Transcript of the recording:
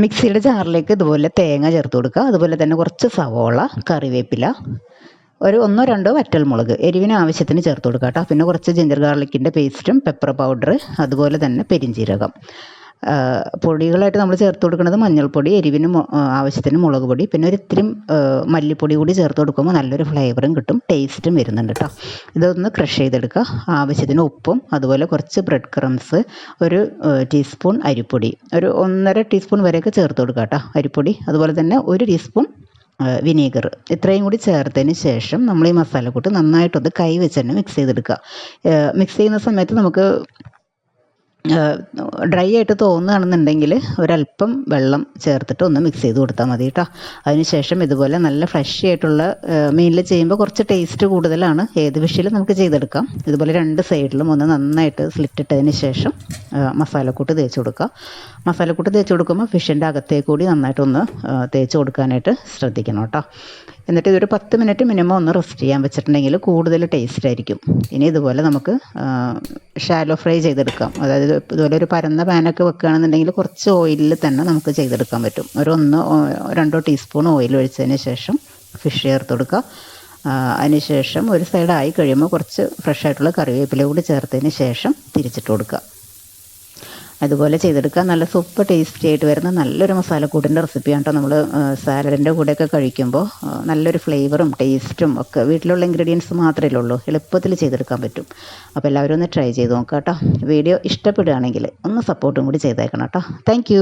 മിക്സിയുടെ ജാറിലേക്ക് ഇതുപോലെ തേങ്ങ ചേർത്ത് കൊടുക്കുക. അതുപോലെ തന്നെ കുറച്ച് സവോള കറിവേപ്പില ഒരു ഒന്നോ രണ്ടോ വറ്റൽമുളക് എരിവിന് ആവശ്യത്തിന് ചേർത്ത് കൊടുക്കുക കേട്ടോ. പിന്നെ കുറച്ച് ജിഞ്ചർ ഗാർലിക്കിന്റെ പേസ്റ്റും പെപ്പർ പൗഡർ അതുപോലെ തന്നെ പെരിഞ്ജീരകം ആ, പൊടികളായിട്ട് നമ്മൾ ചേർത്ത് കൊടുക്കുന്നത് മഞ്ഞൾപ്പൊടി എരിവിന് ആവശ്യത്തിന് മുളക് പൊടി. പിന്നെ ഒരു ഇത്തിരി മല്ലിപ്പൊടി കൂടി ചേർത്ത് കൊടുക്കുമ്പോൾ നല്ലൊരു ഫ്ലേവറും കിട്ടും ടേസ്റ്റും വരുന്നുണ്ട് കേട്ടോ. ഇതൊന്ന് ക്രഷ് ചെയ്തെടുക്കുക. ആവശ്യത്തിന് ഉപ്പും അതുപോലെ കുറച്ച് ബ്രെഡ് ക്രംസ് ഒരു ടീസ്പൂൺ അരിപ്പൊടി ഒരു ഒന്നര ടീസ്പൂൺ വരെയൊക്കെ ചേർത്ത് കൊടുക്കുക കേട്ടോ അരിപ്പൊടി. അതുപോലെ തന്നെ ഒരു ടീസ്പൂൺ വിനീഗർ. ഇത്രയും കൂടി ചേർത്തതിന് ശേഷം നമ്മൾ ഈ മസാലക്കൂട്ട് നന്നായിട്ടൊന്ന് കൈ വെച്ച് തന്നെ മിക്സ് ചെയ്തെടുക്കുക. മിക്സ് ചെയ്യുന്ന സമയത്ത് നമുക്ക് ഡ്രൈ ആയിട്ട് തോന്നുകയാണെന്നുണ്ടെങ്കിൽ ഒരല്പം വെള്ളം ചേർത്തിട്ട് ഒന്ന് മിക്സ് ചെയ്ത് കൊടുത്താൽ മതി കേട്ടോ. അതിനുശേഷം ഇതുപോലെ നല്ല ഫ്രഷ് ആയിട്ടുള്ള മീനിൽ ചെയ്യുമ്പോൾ കുറച്ച് ടേസ്റ്റ് കൂടുതലാണ്. ഏത് വിഷയിലും നമുക്ക് ചെയ്തെടുക്കാം. ഇതുപോലെ രണ്ട് സൈഡിലും ഒന്ന് നന്നായിട്ട് സ്ലിറ്റിട്ടതിന് ശേഷം മസാലക്കൂട്ട് തേച്ച് കൊടുക്കുക. മസാലക്കൂട്ട് തേച്ച് കൊടുക്കുമ്പോൾ ഫിഷിന്റെ അകത്തേക്കൂടി നന്നായിട്ടൊന്ന് തേച്ച് കൊടുക്കാനായിട്ട് ശ്രദ്ധിക്കണം കേട്ടോ. എന്നിട്ട് ഇതൊരു പത്ത് മിനിറ്റ് മിനിമം ഒന്ന് റെസ്റ്റ് ചെയ്യാൻ വെച്ചിട്ടുണ്ടെങ്കിൽ കൂടുതൽ ടേസ്റ്റ് ആയിരിക്കും. ഇനി ഇതുപോലെ നമുക്ക് ഷാലോ ഫ്രൈ ചെയ്തെടുക്കാം. അതായത് ഇതുപോലെ ഒരു പരന്ന പാനൊക്കെ വെക്കുകയാണെന്നുണ്ടെങ്കിൽ കുറച്ച് ഓയിലിൽ തന്നെ നമുക്ക് ചെയ്തെടുക്കാൻ പറ്റും. ഒരു ഒന്ന് രണ്ടോ ടീസ്പൂൺ ഓയിൽ ഒഴിച്ചതിന് ശേഷം ഫിഷ് ചേർത്ത് കൊടുക്കുക. അതിനുശേഷം ഒരു സൈഡായി കഴിയുമ്പോൾ കുറച്ച് ഫ്രഷ് ആയിട്ടുള്ള കറിവേപ്പില കൂടി ചേർത്തതിന് ശേഷം തിരിച്ചിട്ട് കൊടുക്കുക. അതുപോലെ ചെയ്തെടുക്കുക നല്ല സൂപ്പർ ടേസ്റ്റി ആയിട്ട് വരുന്ന നല്ലൊരു മസാലക്കൂട്ടിന്റെ റെസിപ്പിയാണ് കേട്ടോ നമ്മൾ സാലഡിന്റെ കൂടെയൊക്കെ കഴിക്കുമ്പോൾ നല്ലൊരു ഫ്ലേവറും ടേസ്റ്റും ഒക്കെ വീട്ടിലുള്ള ഇൻഗ്രീഡിയൻസ് മാത്രമേ ഉള്ളൂ. എളുപ്പത്തിൽ ചെയ്തെടുക്കാൻ പറ്റും. അപ്പോൾ എല്ലാവരും ഒന്ന് ട്രൈ ചെയ്ത് നോക്കാം കേട്ടോ വീഡിയോ ഇഷ്ടപ്പെടുകയാണെങ്കിൽ ഒന്ന് സപ്പോർട്ടും കൂടി ചെയ്തേക്കണം കേട്ടോ താങ്ക്